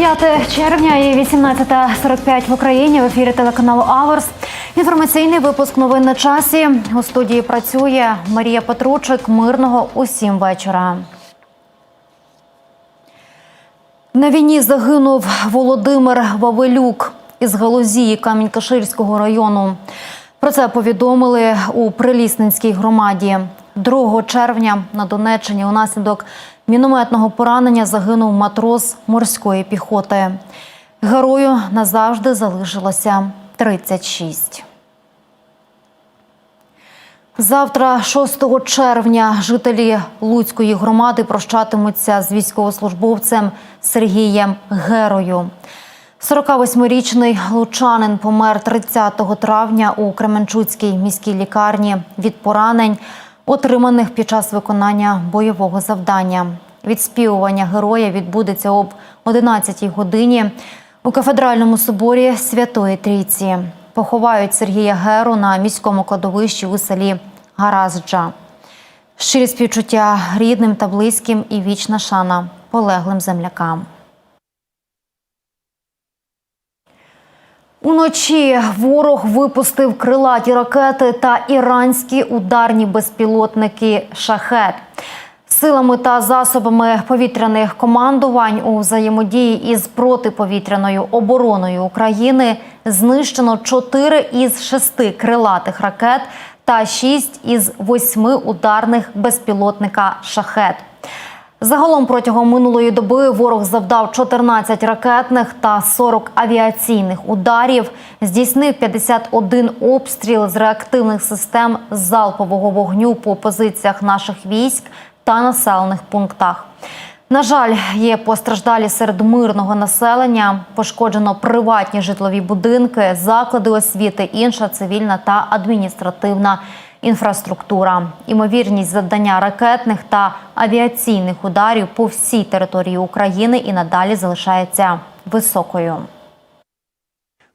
5 червня і 18.45 в Україні в ефірі телеканалу Аверс. Інформаційний випуск новин на часі. У студії працює Марія Петручик. Мирного усім вечора. На війні загинув Володимир Вавилюк із Галузії Камінь-Каширського району. Про це повідомили у Прилісненській громаді. 2 червня на Донеччині унаслідок мінометного поранення загинув матрос морської піхоти. Герою назавжди залишилося 36. Завтра, 6 червня, жителі Луцької громади прощатимуться з військовослужбовцем Сергієм Герою. 48-річний лучанин помер 30 травня у Кременчуцькій міській лікарні від поранень, отриманих під час виконання бойового завдання. Відспівування героя відбудеться об 11 годині у кафедральному соборі Святої Трійці. Поховають Сергія Геру на міському кладовищі у селі Гаразджа. Щирі співчуття рідним та близьким і вічна шана полеглим землякам. Уночі ворог випустив крилаті ракети та іранські ударні безпілотники шахет. Силами та засобами повітряних командувань у взаємодії із протиповітряною обороною України знищено 4 із 6 крилатих ракет та 6 із 8 ударних безпілотника шахет. Загалом протягом минулої доби ворог завдав 14 ракетних та 40 авіаційних ударів, здійснив 51 обстріл з реактивних систем залпового вогню по позиціях наших військ та населених пунктах. На жаль, є постраждалі серед мирного населення. Пошкоджено приватні житлові будинки, заклади освіти, інша цивільна та адміністративна інфраструктура. Імовірність завдання ракетних та авіаційних ударів по всій території України і надалі залишається високою.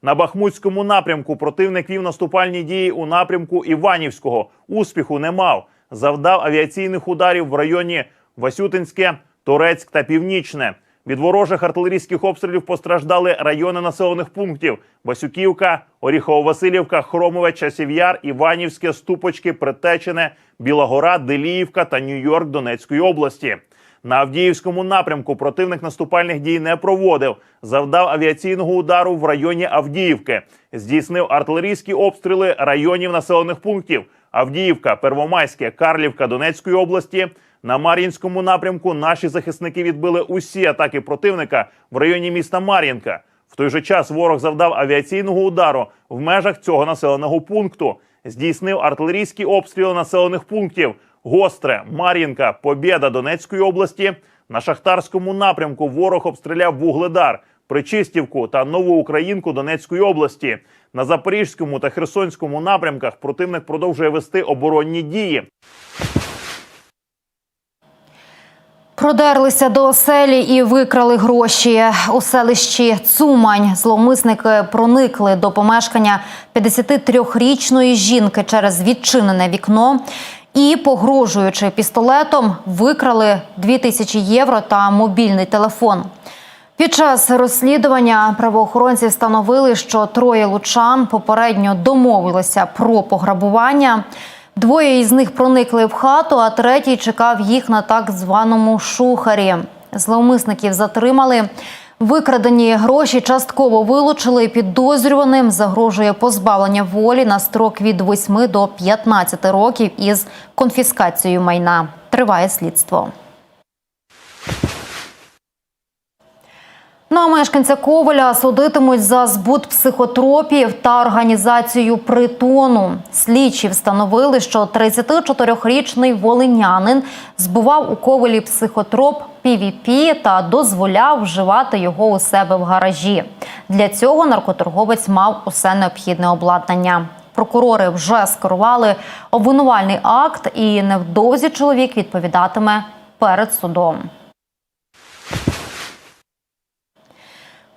На Бахмутському напрямку противник вів наступальні дії у напрямку Іванівського. Успіху не мав. Завдав авіаційних ударів в районі Васютинське, Торецьк та Північне. Від ворожих артилерійських обстрілів постраждали райони населених пунктів: Васюківка, Оріхово-Василівка, Хромове, Часів'яр, Іванівське, Ступочки, Притечене, Білогора, Деліївка та Нью-Йорк Донецької області. На Авдіївському напрямку противник наступальних дій не проводив. Завдав авіаційного удару в районі Авдіївки. Здійснив артилерійські обстріли районів населених пунктів: Авдіївка, Первомайське, Карлівка Донецької області. На Мар'їнському напрямку наші захисники відбили усі атаки противника в районі міста Мар'їнка. В той же час ворог завдав авіаційного удару в межах цього населеного пункту. Здійснив артилерійські обстріли населених пунктів Гостре, Мар'їнка, Побєда Донецької області. На шахтарському напрямку ворог обстріляв Вугледар, Причистівку та Нову Українку Донецької області. На Запорізькому та Херсонському напрямках противник продовжує вести оборонні дії. Продерлися до оселі і викрали гроші. У селищі Цумань зловмисники проникли до помешкання 53-річної жінки через відчинене вікно і, погрожуючи пістолетом, викрали 2000 євро та мобільний телефон. Під час розслідування правоохоронці встановили, що троє лучан попередньо домовилися про пограбування. Двоє із них проникли в хату, а третій чекав їх на так званому шухарі. Зловмисників затримали. Викрадені гроші частково вилучили. Підозрюваним загрожує позбавлення волі на строк від 8 до 15 років із конфіскацією майна. Триває слідство. Мешканця Коваля судитимуть за збут психотропів та організацію притону. Слідчі встановили, що 34-річний волинянин збував у Ковалі психотроп PVP та дозволяв вживати його у себе в гаражі. Для цього наркоторговець мав усе необхідне обладнання. Прокурори вже скерували обвинувальний акт, і невдовзі чоловік відповідатиме перед судом.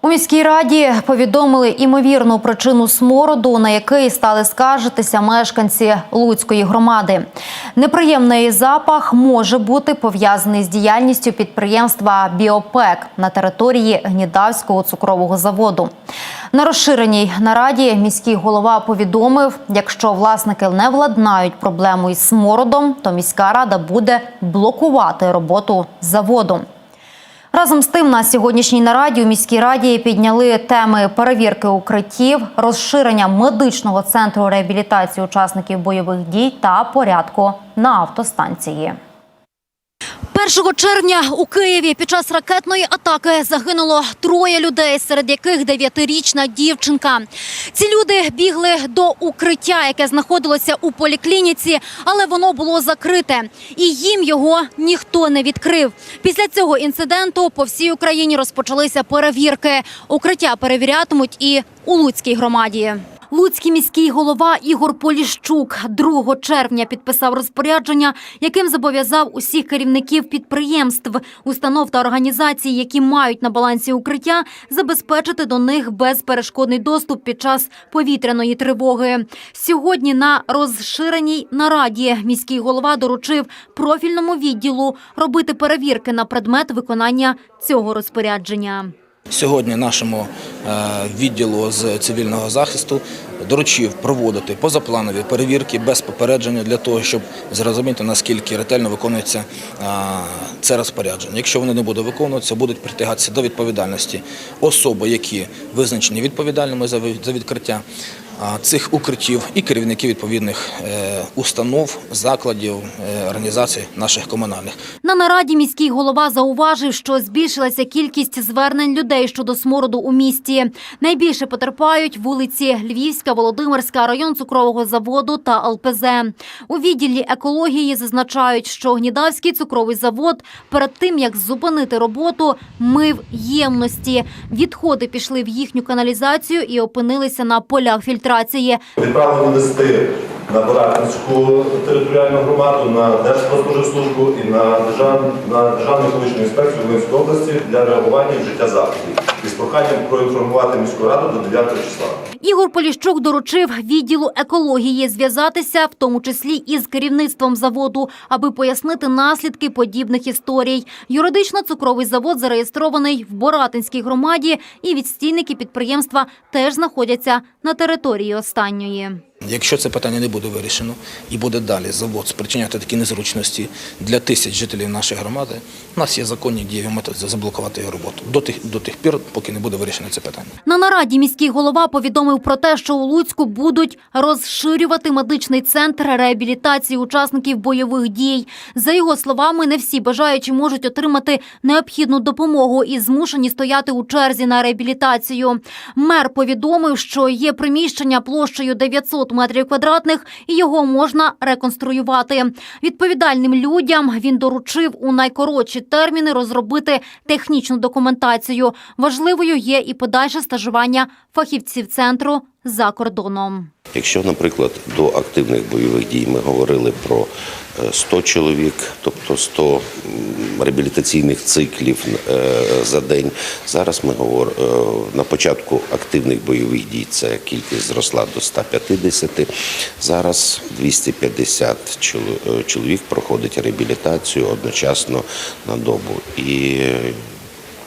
У міській раді повідомили імовірну причину смороду, на який стали скаржитися мешканці Луцької громади. Неприємний запах може бути пов'язаний з діяльністю підприємства Біопек на території Гнідавського цукрового заводу. На розширеній нараді міський голова повідомив, якщо власники не владнають проблему із смородом, то міська рада буде блокувати роботу заводу. Разом з тим на сьогоднішній нараді у міській раді підняли теми перевірки укриттів, розширення медичного центру реабілітації учасників бойових дій та порядку на автостанції. 1 червня у Києві під час ракетної атаки загинуло троє людей, серед яких дев'ятирічна дівчинка. Ці люди бігли до укриття, яке знаходилося у поліклініці, але воно було закрите, і їм його ніхто не відкрив. Після цього інциденту по всій Україні розпочалися перевірки. Укриття перевірятимуть і у Луцькій громаді. Луцький міський голова Ігор Поліщук 2 червня підписав розпорядження, яким зобов'язав усіх керівників підприємств, установ та організацій, які мають на балансі укриття, забезпечити до них безперешкодний доступ під час повітряної тривоги. Сьогодні на розширеній нараді міський голова доручив профільному відділу робити перевірки на предмет виконання цього розпорядження. Сьогодні нашому е, відділу з цивільного захисту доручив проводити позапланові перевірки без попередження для того, щоб зрозуміти наскільки ретельно виконується е, це розпорядження. Якщо воно не буде виконуватися, будуть притягатися до відповідальності особи, які визначені відповідальними за відкриття цих укриттів і керівники відповідних е, установ, закладів, е, організацій наших комунальних. На нараді міський голова зауважив, що збільшилася кількість звернень людей щодо смороду у місті. Найбільше потерпають вулиці Львівська, Володимирська, район цукрового заводу та ЛПЗ. У відділі екології зазначають, що Гнідавський цукровий завод перед тим як зупинити роботу, мив ємності. Відходи пішли в їхню каналізацію і опинилися на полях фільтрації. Відправлені листи на Баратинську територіальну громаду, на Держпродспоживслужбу і на, держав... на Державну екологічну інспекцію Волинської області для реагування в життя заходів проханням проінформувати міську раду до 9 числа. Ігор Поліщук доручив відділу екології зв'язатися, в тому числі із керівництвом заводу, аби пояснити наслідки подібних історій. Юридично цукровий завод зареєстрований в Боратинській громаді, і відстійники підприємства теж знаходяться на території останньої. Якщо це питання не буде вирішено і буде далі завод спричиняти такі незручності для тисяч жителів нашої громади, у нас є законні дієві методи заблокувати його роботу до тих до тих пір, поки не буде вирішено це питання. На нараді міський голова повідомив про те, що у Луцьку будуть розширювати медичний центр реабілітації учасників бойових дій. За його словами, не всі бажаючі можуть отримати необхідну допомогу і змушені стояти у черзі на реабілітацію. Мер повідомив, що є приміщення площею 900 метрів квадратних, і його можна реконструювати. Відповідальним людям він доручив у найкоротші терміни розробити технічну документацію. Важливою є і подальше стажування фахівців центру за кордоном. Якщо, наприклад, до активних бойових дій ми говорили про 100 чоловік, тобто 100 м, реабілітаційних циклів е, за день, зараз ми говоримо на початку активних бойових дій ця кількість зросла до 150. Зараз 250 чоло- е, чоловік проходить реабілітацію одночасно на добу. І е,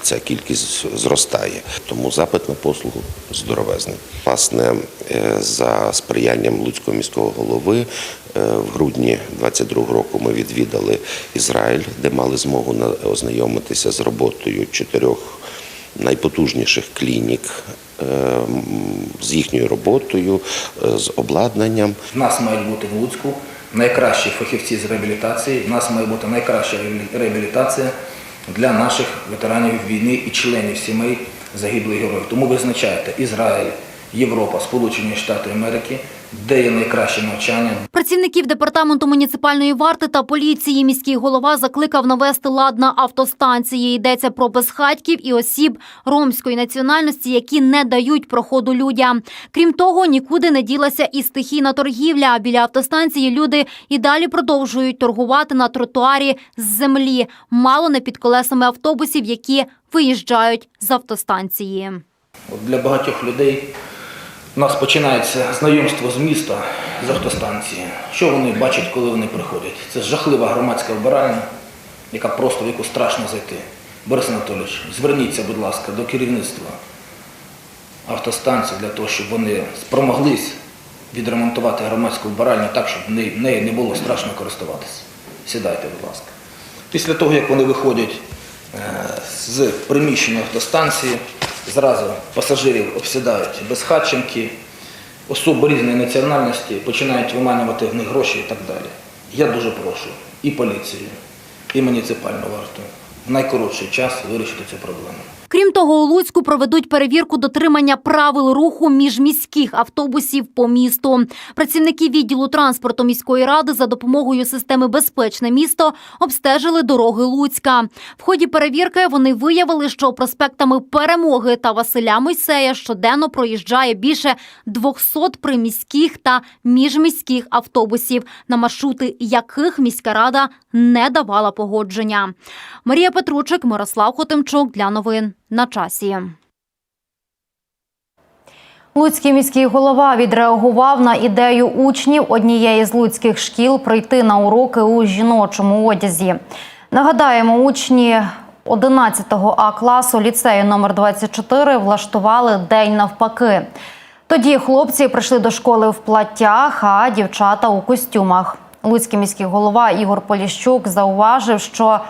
ця кількість зростає. Тому запит на послугу здоровезний. Власне, е, за сприянням Луцького міського голови е, в грудні 22 року ми відвідали Ізраїль, де мали змогу ознайомитися з роботою чотирьох найпотужніших клінік. е, З їхньою роботою, е, з обладнанням, В нас мають бути в Луцьку найкращі фахівці з реабілітації. В нас має бути найкраща реабілітація для наших ветеранів війни і членів сімей загиблих героїв. Тому визначайте Ізраїль, Європа, Сполучені Штати Америки, де є найкраще навчання, Працівників департаменту муніципальної варти та поліції міський голова закликав навести лад на автостанції. Йдеться про безхатьків і осіб ромської національності, які не дають проходу людям. Крім того, нікуди не ділася і стихійна торгівля. Біля автостанції люди і далі продовжують торгувати на тротуарі з землі, мало не під колесами автобусів, які виїжджають з автостанції. Для багатьох людей у нас починається знайомство з міста, з автостанції. Що вони бачать, коли вони приходять? Це жахлива громадська вбиральня, яка просто в яку страшно зайти. Борис Анатолійович, зверніться, будь ласка, до керівництва автостанції для того, щоб вони спромоглись відремонтувати громадську вбиральню так, щоб неї не було страшно користуватися. Сідайте, будь ласка. Після того, як вони виходять е, з приміщення автостанції, зразу пасажирів обсідають безхатченки, особи різної національності, починають виманювати в них гроші і так далі. Я дуже прошу і поліцію, і муніципальну варту в найкоротший час вирішити цю проблему. Крім того, у Луцьку проведуть перевірку дотримання правил руху міжміських автобусів по місту. Працівники відділу транспорту міської ради за допомогою системи Безпечне місто обстежили дороги Луцька. В ході перевірки вони виявили, що проспектами Перемоги та Василя Мойсея щоденно проїжджає більше 200 приміських та міжміських автобусів, на маршрути яких міська рада не давала погодження. Марія Петручик, Мирослав Хотимчук для новин на часі. Луцький міський голова відреагував на ідею учнів однієї з луцьких шкіл прийти на уроки у жіночому одязі. Нагадаємо, учні 11 А класу ліцею номер 24 влаштували день навпаки. Тоді хлопці прийшли до школи в платтях, а дівчата у костюмах. Луцький міський голова Ігор Поліщук зауважив, що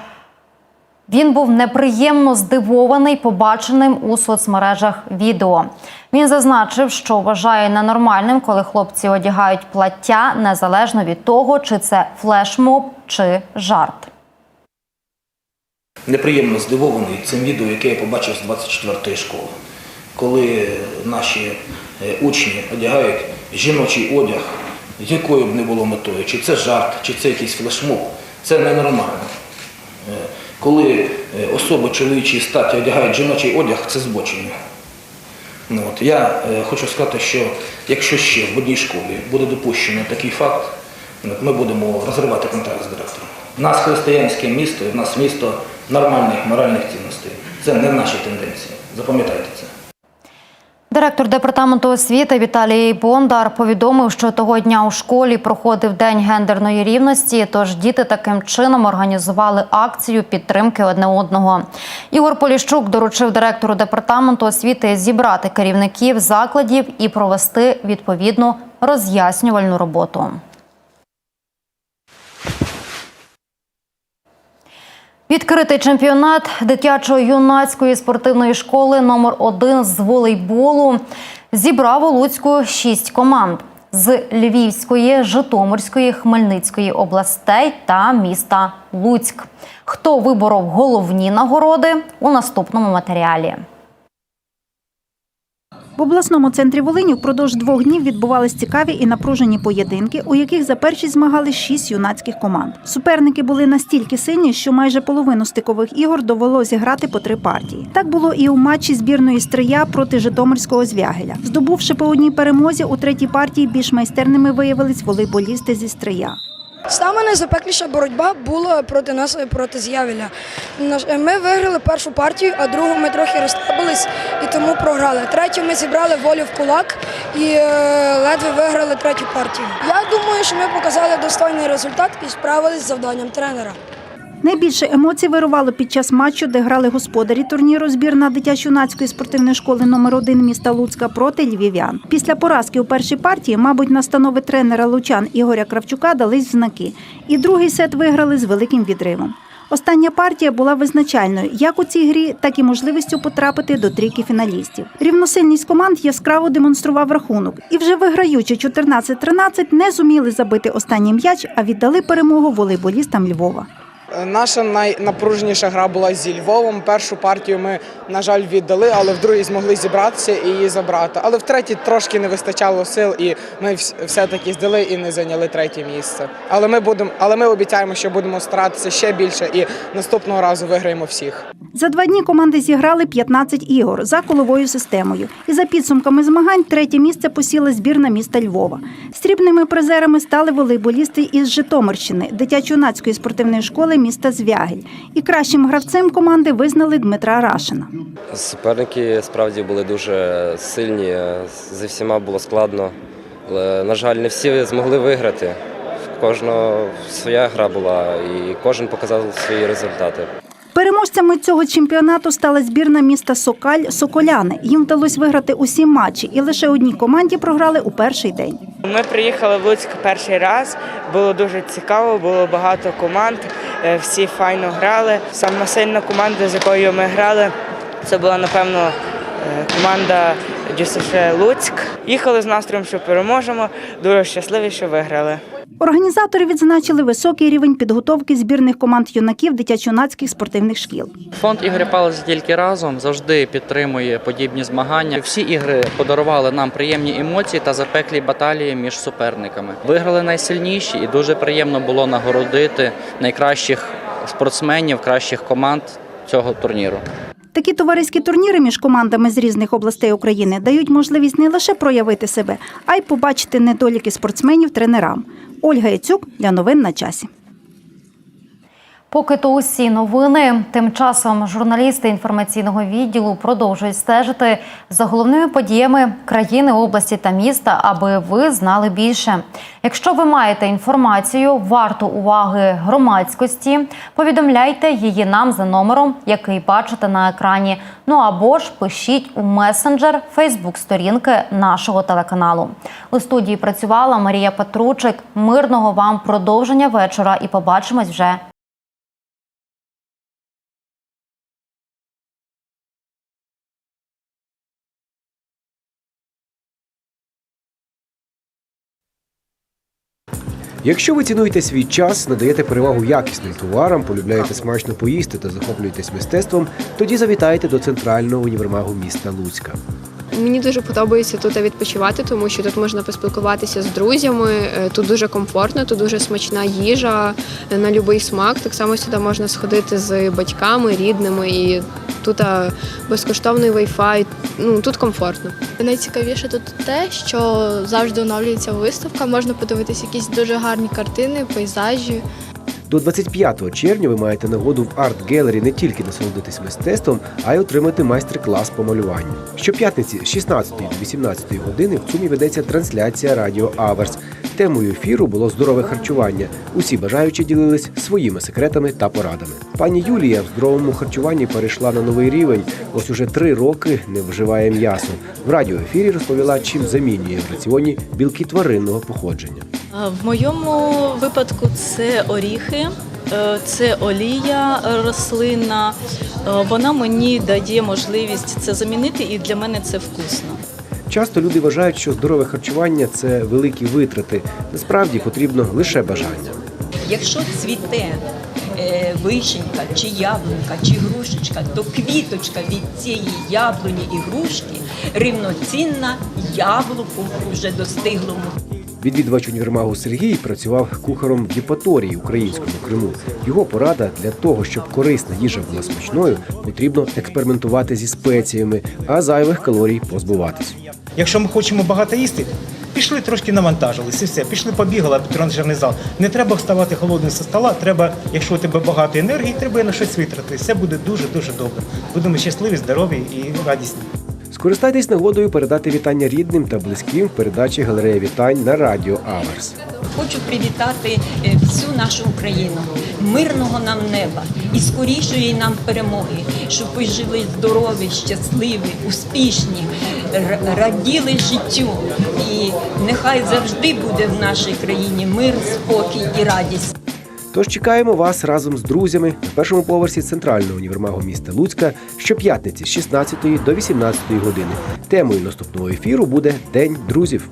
він був неприємно здивований побаченим у соцмережах відео. Він зазначив, що вважає ненормальним, коли хлопці одягають плаття незалежно від того, чи це флешмоб чи жарт. неприємно здивований цим відео, яке я побачив з 24-ї школи, коли наші е, учні одягають жіночий одяг, якою б не було метою, чи це жарт, чи це якийсь флешмоб, це ненормально. Е, Коли е, особи чоловічої статі одягають жіночий одяг, це збочення. Ну, от, я е, хочу сказати, що якщо ще в одній школі буде допущено такий факт, ми будемо розривати контракт з директором. У нас християнське місто, і в нас місто нормальних моральних цінностей. Це не наші тенденції. Запам'ятайте це. Директор департаменту освіти Віталій Бондар повідомив, що того дня у школі проходив день гендерної рівності. Тож діти таким чином організували акцію підтримки одне одного. Ігор Поліщук доручив директору департаменту освіти зібрати керівників закладів і провести відповідну роз'яснювальну роботу. Відкритий чемпіонат дитячо-юнацької спортивної школи номер 1 з волейболу зібрав у Луцьку шість команд з Львівської, Житомирської, Хмельницької областей та міста Луцьк. Хто виборов головні нагороди у наступному матеріалі? В обласному центрі Волині впродовж двох днів відбувались цікаві і напружені поєдинки, у яких за першість змагались шість юнацьких команд. Суперники були настільки сильні, що майже половину стикових ігор довелося грати по три партії. Так було і у матчі збірної Стрия проти Житомирського звягеля. Здобувши по одній перемозі, у третій партії більш майстерними виявились волейболісти зі Стрия. Саме найзапекліша боротьба була проти нас проти з'явіля. Ми виграли першу партію, а другу ми трохи розслабились і тому програли. Третю ми зібрали волю в кулак і е, ледве виграли третю партію. Я думаю, що ми показали достойний результат і справились з завданням тренера. Найбільше емоцій вирувало під час матчу, де грали господарі турніру збірна дитячо-юнацької спортивної школи номер 1 міста Луцька проти львів'ян. Після поразки у першій партії, мабуть, настанови тренера лучан Ігоря Кравчука дались знаки. І другий сет виграли з великим відривом. Остання партія була визначальною як у цій грі, так і можливістю потрапити до трійки фіналістів. Рівносильність команд яскраво демонстрував рахунок, і вже виграючи 14-13, не зуміли забити останній м'яч, а віддали перемогу волейболістам Львова. Наша найнапруженіша гра була зі Львовом. Першу партію ми, на жаль, віддали, але в другій змогли зібратися і її забрати. Але в третій трошки не вистачало сил, і ми все-таки здали і не зайняли третє місце. Але ми будемо, але ми обіцяємо, що будемо старатися ще більше і наступного разу виграємо всіх. За два дні команди зіграли 15 ігор за коловою системою. І за підсумками змагань третє місце посіла збірна міста Львова. Срібними призерами стали волейболісти із Житомирщини, дитячо-юнацької спортивної школи міста Звягель. І кращим гравцем команди визнали Дмитра Рашина. Суперники справді були дуже сильні, зі всіма було складно. Але, на жаль, не всі змогли виграти. Кожного своя гра була і кожен показав свої результати. Переможцями цього чемпіонату стала збірна міста Сокаль Соколяни. Їм вдалося виграти усі матчі, і лише одній команді програли у перший день. Ми приїхали в Луцьк перший раз. Було дуже цікаво, було багато команд. Е, Всі файно грали. Саме сильна команда, з якою ми грали, це була напевно е, команда ДЮСШ Луцьк. Їхали з настроєм, що переможемо. Дуже щасливі, що виграли. Організатори відзначили високий рівень підготовки збірних команд юнаків дитячо-юнацьких спортивних шкіл. Фонд ігри палиці тільки разом завжди підтримує подібні змагання. Всі ігри подарували нам приємні емоції та запеклі баталії між суперниками. Виграли найсильніші, і дуже приємно було нагородити найкращих спортсменів, кращих команд цього турніру. Такі товариські турніри між командами з різних областей України дають можливість не лише проявити себе, а й побачити недоліки спортсменів тренерам. Ольга Яцюк для новин на часі. Поки то усі новини. Тим часом журналісти інформаційного відділу продовжують стежити за головними подіями країни, області та міста, аби ви знали більше. Якщо ви маєте інформацію, варту уваги громадськості, повідомляйте її нам за номером, який бачите на екрані. Ну або ж пишіть у месенджер Фейсбук-сторінки нашого телеканалу. У студії працювала Марія Петручик. Мирного вам продовження вечора і побачимось вже Якщо ви цінуєте свій час, надаєте перевагу якісним товарам, полюбляєте смачно поїсти та захоплюєтесь мистецтвом, тоді завітайте до центрального універмагу міста Луцька. Мені дуже подобається тут відпочивати, тому що тут можна поспілкуватися з друзями. е, Тут дуже комфортно, тут дуже смачна їжа е, на будь-який смак. Так само сюди можна сходити з батьками, рідними, і тут е, безкоштовний Wi-Fi. Ну тут комфортно. Найцікавіше тут те, що завжди оновлюється виставка, можна подивитися якісь дуже гарні картини, пейзажі. До 25 червня ви маєте нагоду в арт-гелері не тільки насолодитись мистецтвом, а й отримати майстер-клас по малюванню. Щоп'ятниці з 16 до 18 години в ЦУМі ведеться трансляція Радіо Аверс. Темою ефіру було здорове харчування. Усі бажаючі ділились своїми секретами та порадами. Пані Юлія в здоровому харчуванні перейшла на новий рівень. Ось уже три роки не вживає м'ясо. В радіоефірі розповіла, чим замінює в раціоні білки тваринного походження. В моєму випадку це оріхи, е, це олія рослинна. Е, Вона мені дає можливість це замінити, і для мене це вкусно. Часто люди вважають, що здорове харчування це великі витрати. Насправді потрібно лише бажання. Якщо цвіте е, вишенька, чи яблунька, чи грушечка, то квіточка від цієї яблуні і грушки рівноцінна яблуку вже достиглому. Відвідувач універмагу Сергій працював кухаром в Єпаторії, українському Криму. Його порада для того, щоб корисна їжа була смачною, потрібно експериментувати зі спеціями, а зайвих калорій позбуватись. Якщо ми хочемо багато їсти, пішли трошки навантажились і все, пішли побігали в тренажерний зал. Не треба вставати холодним зі стола. Треба, якщо у тебе багато енергії, треба на щось витратити. Все буде дуже дуже добре. Будемо щасливі, здорові і радісні. Скористайтесь нагодою передати вітання рідним та близьким в передачі галерея вітань на радіо Аверс. Хочу привітати е, всю нашу Україну, мирного нам неба і скорішої нам перемоги, щоб ви жили здорові, щасливі, успішні, раділи життю. І нехай завжди буде в нашій країні мир, спокій і радість. Тож чекаємо вас разом з друзями на першому поверсі центрального універмагу міста Луцька щоп'ятниці з 16 до 18 години. Темою наступного ефіру буде День друзів.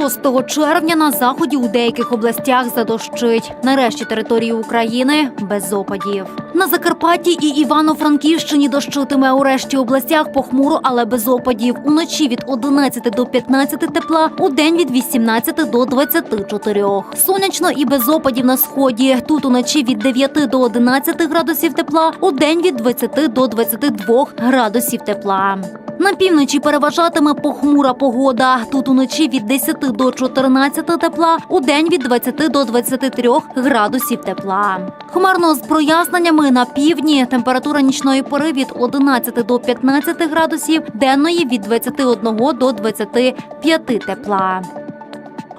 6 червня на заході у деяких областях задощить. Нарешті території України без опадів. На Закарпатті і Івано-Франківщині дощитиме у решті областях похмуро, але без опадів. Уночі від 11 до 15 тепла, у день від 18 до 24. Сонячно і без опадів на сході. Тут уночі від 9 до 11 градусів тепла, у день від 20 до 22 градусів тепла. На півночі переважатиме похмура погода. Тут уночі від 10 до 14 тепла, у день від 20 до 23 градусів тепла. Хмарно з проясненнями на півдні. Температура нічної пори від 11 до 15 градусів, денної від 21 до 25 тепла.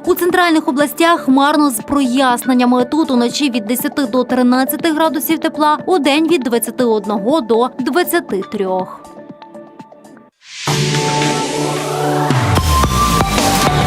У центральних областях хмарно з проясненнями. Тут уночі від 10 до 13 градусів тепла, у день від 21 до 23.